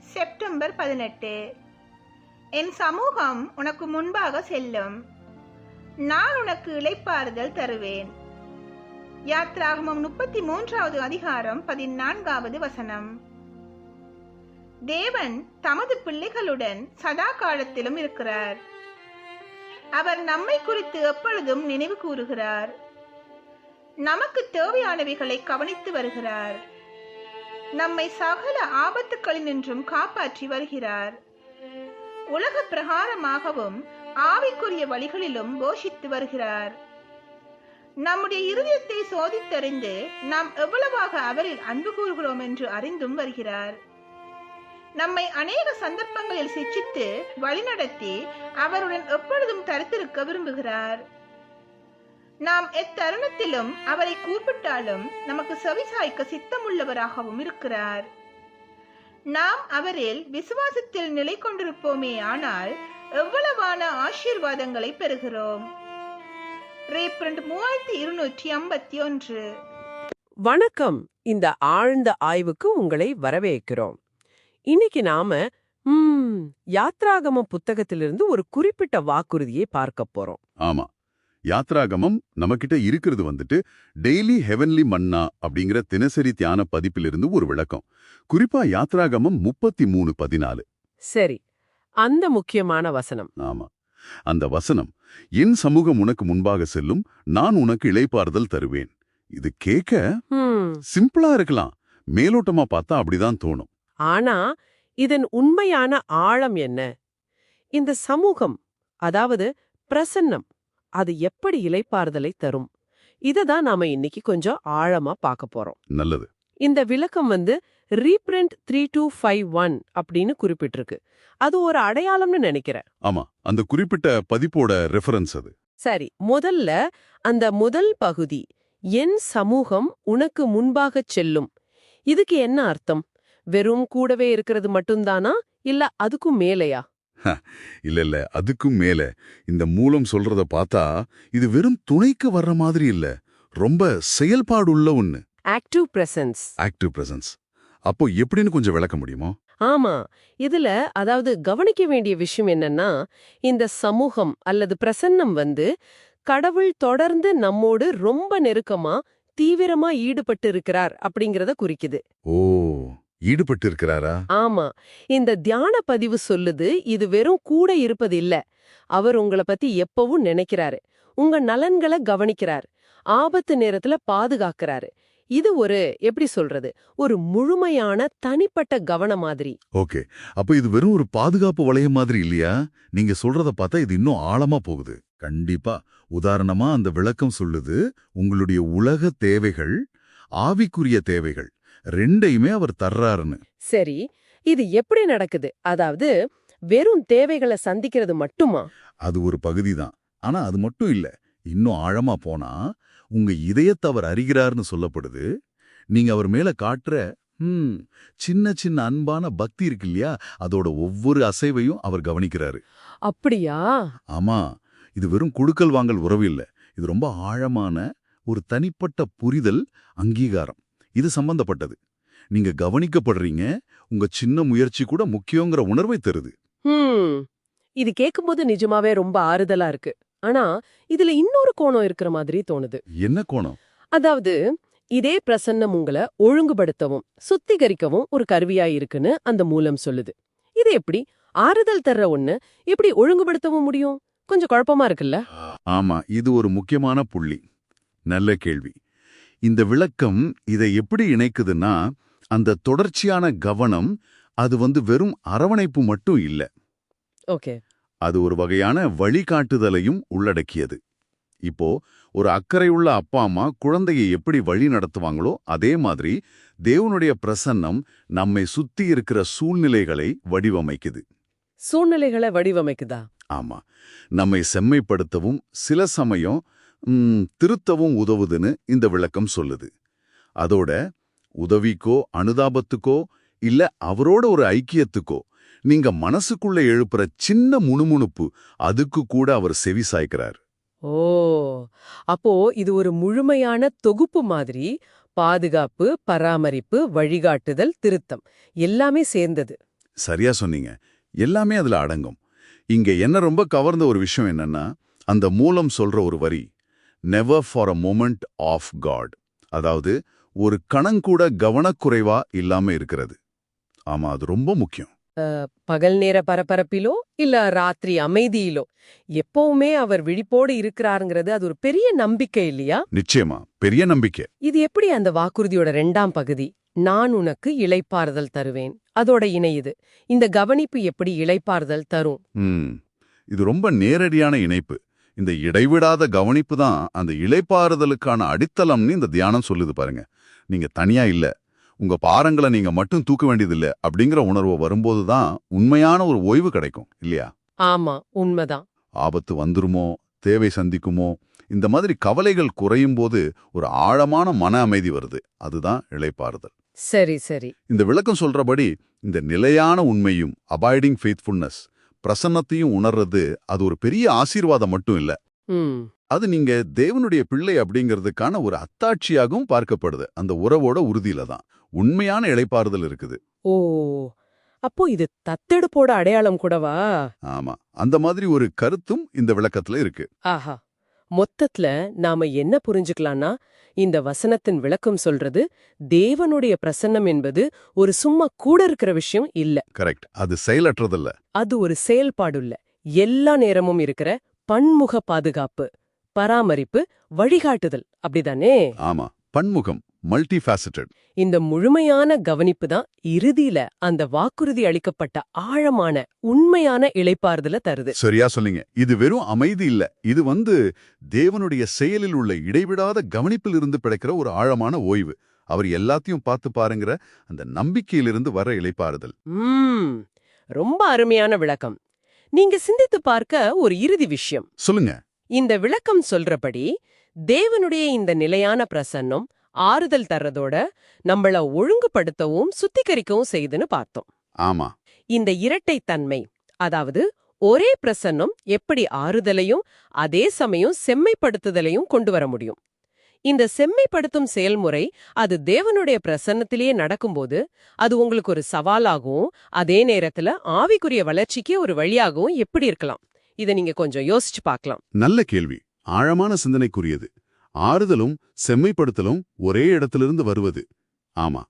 September பதினெட்டு. என் சமூகம் உனக்கு முன்பாக செல்லும். நான் உனக்கு இழைப்பாறுதல் தருவேன். யாத்ராகமம் முப்பத்தி மூன்றாவது அதிகாரம் பதினான்காவது வசனம். தேவன் தமது பிள்ளைகளுடன் சதா காலத்திலும் இருக்கிறார். அவர் நம்மை குறித்து எப்பொழுதும் நினைவு கூறுகிறார். நமக்கு தேவையானவைகளை கவனித்து வருகிறார். நம்மை சகல ஆபத்துக்களினின்றும் காப்பாற்றி வருகிறார். உலக பிரகாரமாகவும் ஆவிக்குரிய வழிகளிலும் போஷித்து வருகிறார். நம்முடைய இருதயத்தை சோதித்தறிந்து நாம் எவ்வளவாக அவரில் அன்பு கூறுகிறோம் என்று அறிந்தும் வருகிறார். நம்மை அநேக சந்தர்ப்பங்களில் சிச்சித்து வழிநடத்தி அவருடன் எப்பொழுதும் தரித்திருக்க விரும்புகிறார். நாம் எத்தருணத்திலும் அவரை கூப்பிட்டாலும் நமக்கு செவிசாய்க்க சித்தமுள்ளவராகவும் இருக்கிறார். நாம் அவரில் விசுவாசத்தில் நிலை கொண்டிருப்போமே ஆனால் எவ்வளவான ஆசீர்வாதங்களை பெறுகிறோம். ரீப்ரண்ட் மூவாயிரத்தி இருநூற்றி ஐம்பத்தி ஒன்று. வணக்கம். இந்த ஆழ்ந்த ஆய்வுக்கு உங்களை வரவேற்கிறோம். இன்னைக்கு நாம ம் யாத்ராகம புத்தகத்திலிருந்து ஒரு குறிப்பிட்ட வாக்குறுதியை பார்க்க போறோம். ஆமா. யாத்ராகமம் நம்மகிட்ட இருக்கிறது வந்துட்டு டெய்லி ஹெவன்லி மன்னா அப்படிங்கிற தினசரி தியான பதிப்பிலிருந்து ஒரு விளக்கம். குறிப்பா யாத்ராகமம் முப்பத்தி மூணு பதினாலு. சரி. அந்த முக்கியமான வசனம். ஆமா. அந்த வசனம் என் சமூகம் உனக்கு முன்பாக செல்லும் நான் உனக்கு இளைப்பாறுதல் தருவேன். இது கேட்க சிம்பிளா இருக்கலாம். மேலோட்டமா பார்த்தா அப்படிதான் தோணும். ஆனா இதன் உண்மையான ஆழம் என்ன? இந்த சமூகம் அதாவது பிரசன்னம் அது எப்படி இலைப்பாறுதலை தரும்? இததான் நாம இன்னைக்கு கொஞ்சம் ஆழமா பார்க்க போறோம். நல்லது. இந்த விளக்கம் வந்து reprint three two five one அப்படின்னு குறிப்பிட்டிருக்கு. அது ஒரு அடையாளம்னு நினைக்கிறேன். ஆமா அந்த குறிப்பிட்ட பதிப்போட ரெஃபரன்ஸ் அது. சரி முதல்ல அந்த முதல் பகுதி என் சமூகம் உனக்கு முன்பாகச் செல்லும். இதுக்கு என்ன அர்த்தம்? வெறும் கூடவே இருக்கிறது மட்டும்தானா? இல்ல அதுக்கும் மேலையா? இல்ல இல்ல அதுக்கும் மேல இந்த மூலம் சொல்றத பார்த்தா இது வெறும் துணைக்கு வர்ற மாதிரி இல்ல. ரொம்ப செயல்பாடுள்ள ஒண்ணு. ஆக்டிவ் பிரசன்ஸ் ஆக்டிவ் பிரசன்ஸ் அப்போ எப்படின்னு கொஞ்சம் விளக்க முடியுமா? ஆமா. இதுல அதாவது கவனிக்க வேண்டிய விஷயம் என்னன்னா இந்த சமூகம் அல்லது பிரசன்னம் வந்து கடவுள் தொடர்ந்து நம்மோடு ரொம்ப நெருக்கமா தீவிரமா ஈடுபட்டு இருக்கிறார் அப்படிங்கறத குறிக்குது. ஓ. ஈடுபட்டு இருக்கிறாரா ஆமா. இந்த தியான பதிவு சொல்லுது இது வெறும் கூட இருப்பது இல்ல அவர் உங்கள பத்தி எப்பவும் நினைக்கிறாரு. உங்க நலன்களை கவனிக்கிறார். ஆபத்து நேரத்துல பாதுகாக்கறாரு. இது ஒரு எப்படி சொல்றது ஒரு முழுமையான தனிப்பட்ட கவனம் மாதிரி. ஓகே. அப்ப இது வெறும் ஒரு பாதுகாப்பு வளையம் மாதிரி இல்லையா? நீங்க சொல்றத பார்த்தா இது இன்னும் ஆழமா போகுது. கண்டிப்பா. உதாரணமா அந்த விளக்கம் சொல்லுது உங்களுடைய உலக தேவைகள் ஆவிக்குரிய தேவைகள். ரெண்டையுமே அவர் தர்றாருன்னு. சரி இது எப்படி நடக்குது? அதாவது வெறும் தேவைகளை சந்திக்கிறது மட்டுமா? அது ஒரு பகுதி தான் ஆனா அது மட்டும் இல்ல. இன்னும் ஆழமா போனா உங்க இதயத்தை அவர் அறிகிறார்னு சொல்லப்படுது. நீங்க அவர் மேல காட்டுற ம் சின்ன சின்ன அன்பான பக்தி இருக்கு இல்லையா? அதோட ஒவ்வொரு அசைவையும் அவர் கவனிக்கிறாரு. அப்படியா? ஆமா. இது வெறும் குடுக்கல் வாங்கல் உறவு இல்ல. இது ரொம்ப ஆழமான ஒரு தனிப்பட்ட புரிதல் அங்கீகாரம். இது சம்பந்தப்பட்டது. நீங்க கவனிக்கப்படுறீங்க உங்க சின்ன முயற்சி கூட முக்கியங்கிற உணர்வை தருது. இது கேட்கும்போது நிஜமாவே ரொம்ப ஆறுதலா இருக்கு. ஆனா இதுல இன்னொரு கோணம் இருக்கிற மாதிரி தோணுது. என்ன கோணம்? அதாவது இதே பிரசன்னம் உங்களை ஒழுங்குபடுத்தவும் சுத்திகரிக்கவும் ஒரு கருவியா இருக்குன்னு அந்த மூலம் சொல்லுது. இது எப்படி? ஆறுதல் தர்ற ஒண்ணு எப்படி ஒழுங்குபடுத்தவும் முடியும்? கொஞ்சம் குழப்பமா இருக்குல்ல? ஆமா இது ஒரு முக்கியமான புள்ளி. நல்ல கேள்வி. இந்த விளக்கம் இதை எப்படி இணைக்குதுன்னா அந்த தொடர்ச்சியான கவனம் அது வந்து வெறும் அரவணைப்பு மட்டும் இல்ல. ஓகே. அது ஒரு வகையான வழிகாட்டுதலையும் உள்ளடக்கியது. இப்போ ஒரு அக்கறையுள்ள அப்பா அம்மா குழந்தையை எப்படி வழி நடத்துவாங்களோ அதே மாதிரி தேவனுடைய பிரசன்னம் நம்மை சுத்தி இருக்கிற சூழ்நிலைகளை வடிவமைக்குது. சூழ்நிலைகளை வடிவமைக்குதா? ஆமா. நம்மை செம்மைப்படுத்தவும் சில சமயம் திருத்தவும் உதவுதுன்னு இந்த விளக்கம் சொல்லுது. அதோட உதவிக்கோ அனுதாபத்துக்கோ இல்ல அவரோட ஒரு ஐக்கியத்துக்கோ நீங்க மனசுக்குள்ள எழுப்புற சின்ன முணுமுணுப்பு அதுக்கு கூட அவர் செவி சாய்க்கிறார். ஓ அப்போ இது ஒரு முழுமையான தொகுப்பு மாதிரி பாதுகாப்பு பராமரிப்பு வழிகாட்டுதல் திருத்தம் எல்லாமே சேர்ந்தது. சரியா சொன்னீங்க. எல்லாமே அதுல அடங்கும். இங்க என்ன ரொம்ப கவர்ந்த ஒரு விஷயம் என்னன்னா அந்த மூலம் சொல்ற ஒரு வரி never for a moment of God அதாவது ஒரு கணங்கூட கவனக்குறைவா இல்லாம இருக்கிறது. ஆமா அது ரொம்ப முக்கியம். பகல் நேர பரபரப்பிலோ இல்ல ராத்திரி அமைதியிலோ எப்பவுமே அவர் விழிப்போடு இருக்கிறாருங்கிறது அது ஒரு பெரிய நம்பிக்கை இல்லையா? நிச்சயமா பெரிய நம்பிக்கை. இது எப்படி அந்த வாக்குறுதியோட ரெண்டாம் பகுதி? நான் உனக்கு இளைப்பாறுதல் தருவேன். அதோட இணையுது இந்த கவனிப்பு எப்படி இளைப்பாறுதல் தரும்? இது ரொம்ப நேரடியான இணைப்பு. இந்த இடைவிடாத கவனிப்பு தான் அந்த இளைப்பாறுதலுக்கான அடித்தளம்னு இந்த தியானம் சொல்லுது பாருங்க. நீங்க தனியா இல்ல. உங்க பாரங்களை நீங்க மட்டும் தூக்க வேண்டியதில்ல அப்படிங்கிற உணர்வு வரும்போது தான் உண்மையான ஒரு ஓய்வு கிடைக்கும் இல்லையா? ஆமா உண்மைதான். ஆபத்து வந்துருமோ தேவை சந்திக்குமோ இந்த மாதிரி கவலைகள் குறையும் போது ஒரு ஆழமான மன அமைதி வருது. அதுதான் இளைப்பாறுதல் சரி சரி. இந்த விளக்கம் சொல்றபடி இந்த நிலையான உண்மையும் அபாய்டிங் ஃபெய்த்ஃபுல்னஸ் பிரசன்னத்தையும் உணர்றது அது ஒரு பெரிய ஆசீர்வாதம் மட்டும் இல்ல. அது நீங்க தேவனுடைய பிள்ளை அப்படிங்கிறதுக்கான ஒரு அத்தாட்சியாகவும் பார்க்கப்படுது. அந்த உறவோட உறுதியில தான். உண்மையான இளைப்பாறுதல் இருக்குது. ஓ அப்போ இது தத்தெடுப்போட அடையாளம் கூடவா? ஆமா. அந்த மாதிரி ஒரு கருத்தும் இந்த விளக்கத்துல இருக்கு. ஆஹா. மொத்தத்துல நாம என்ன புரிஞ்சுக்கலாம்னா இந்த வசனத்தின் விளக்கம் சொல்றது தேவனுடைய பிரசன்னம் என்பது ஒரு சும்மா கூட இருக்கிற விஷயம் இல்ல. கரெக்ட் அது செயலற்றதல்ல. அது ஒரு செயல்பாடுள்ள எல்லா நேரமும் இருக்கிற பன்முக பாதுகாப்பு பராமரிப்பு வழிகாட்டுதல். அப்படிதானே? ஆமா. பன்முகம். மல்டி ஃபேசட்டட் இந்த முழுமையான கவனிப்பு தான் இறுதியில அந்த வாக்குறுதி அளிக்கப்பட்ட ஆழமான உண்மையான இளைப்பாறுதல தருது. சரியா சொன்னீங்க. இது வெறும் அமைதி இல்ல. இது வந்து தேவனுடைய செயலில் உள்ள இடைவிடாத கவனிப்பில் இருந்து கிடைக்கிற ஒரு ஆழமான ஓய்வு. அவர் எல்லாத்தையும் பார்த்து பாருங்கிற அந்த நம்பிக்கையிலிருந்து வர இளைப்பாறுதல். ம். ரொம்ப அருமையான விளக்கம். நீங்க சிந்தித்து பார்க்க ஒரு இறுதி விஷயம். சொல்லுங்க. இந்த விளக்கம் சொல்றபடி தேவனுடைய இந்த நிலையான பிரசன்னம் ஆறுதல் தர்றதோட நம்மள ஒழுங்குபடுத்தவும் சுத்திகரிக்கவும் செய்துன்னு பார்த்தோம். ஆமா. இந்த இரட்டைத்தன்மை அதாவது ஒரே பிரசன்னம் எப்படி ஆறுதலையும் அதே சமயம் செம்மைப்படுத்துதலையும் கொண்டு வர முடியும். இந்த செம்மைப்படுத்தும் செயல்முறை அது தேவனுடைய பிரசன்னத்திலேயே நடக்கும்போது அது உங்களுக்கு ஒரு சவாலாகவும் அதே நேரத்துல ஆவிக்குரிய வளர்ச்சிக்கே ஒரு வழியாகவும் எப்படி இருக்கலாம்? இதை நீங்க கொஞ்சம் யோசிச்சு பார்க்கலாம். நல்ல கேள்வி. ஆழமான சிந்தனைக்குரியது. ஆறுதலும் செம்மைப்படுத்தலும் ஒரே இடத்திலிருந்து வருவது. ஆமா.